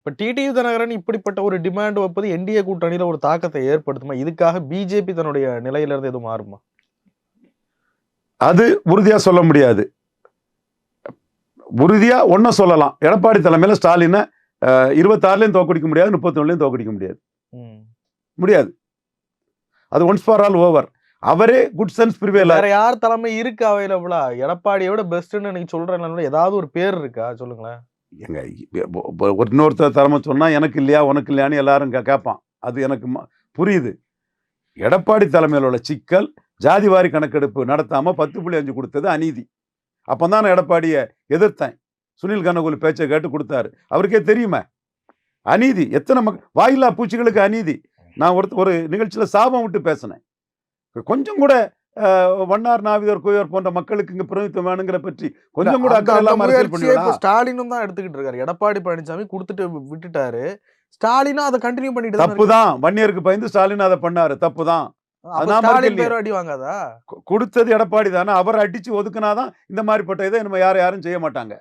இப்ப டிடிவி தினகரன் இப்படிப்பட்ட ஒரு டிமாண்ட் வைப்பது என்டிஏ கூட்டணியில ஒரு தாக்கத்தை ஏற்படுத்துமா? இதுக்காக பிஜேபி தன்னுடைய நிலையில இருந்து எதுவும் மாறுமா? அது உறுதியா சொல்ல முடியாது. உறுதியா ஒன்னும் சொல்லலாம். எடப்பாடி தலைமையில ஸ்டாலினை இருபத்தாறுலையும் தோக்கடிக்க முடியாது முப்பத்தொன்னுலையும் தோக்கடிக்க முடியாது. முடியாது. அது ஒன்ஸ் ஃபார் ஆல் ஓவர் அவரே குட் சென்ஸ் பிரிவேல வேற யார் தலைமை இருக்கு அவைலபிளா? எடப்பாடியை விட பெஸ்ட்னு நீங்க சொல்றேன் ஏதாவது ஒரு பேர் இருக்கா? சொல்லுங்களேன். எங்க ஒரு இன்னொருத்தர் தலைமை சொன்னால் எனக்கு இல்லையா உனக்கு இல்லையான்னு எல்லாரும் கேட்பான் அது எனக்கு ம- புரியுது. எடப்பாடி தலைமையில் உள்ள சிக்கல் ஜாதிவாரி கணக்கெடுப்பு நடத்தாமல் பத்து புள்ளி அஞ்சு கொடுத்தது அநீதி. அப்பதான் நான் எடப்பாடியை எதிர்த்தேன். சுனில் கனகுலு பேச்சை கேட்டு கொடுத்தாரு. அவருக்கே தெரியுமே. அநீதி எத்தனை மக் வாயில்லா பூச்சிகளுக்கு அநீதி. நான் ஒருத்த ஒரு நிகழ்ச்சியில் சாபம் விட்டு பேசினேன். கொஞ்சம் கூட வண்ணார் நாவிதர் குயவர் போன்ற மக்களுக்கு இங்க பிரதித்துவம் வேணுங்கிற பற்றி கொஞ்சம் கூட ஸ்டாலினும் தான் எடுத்துக்கிட்டு இருக்காரு. எடப்பாடி பழனிசாமி கொடுத்துட்டு விட்டுட்டாரு. ஸ்டாலினும் அதை கண்டினியூ பண்ணிட்டு தப்பு தான். வன்னியருக்கு பயந்து ஸ்டாலின் அதை பண்ணாரு. தப்பு தான். கொடுத்தது எடப்பாடி தானே. அவர் அடிச்சு ஒதுக்குனாதான் இந்த மாதிரிப்பட்ட இதை நம்ம யாரும் யாரும் செய்ய மாட்டாங்க.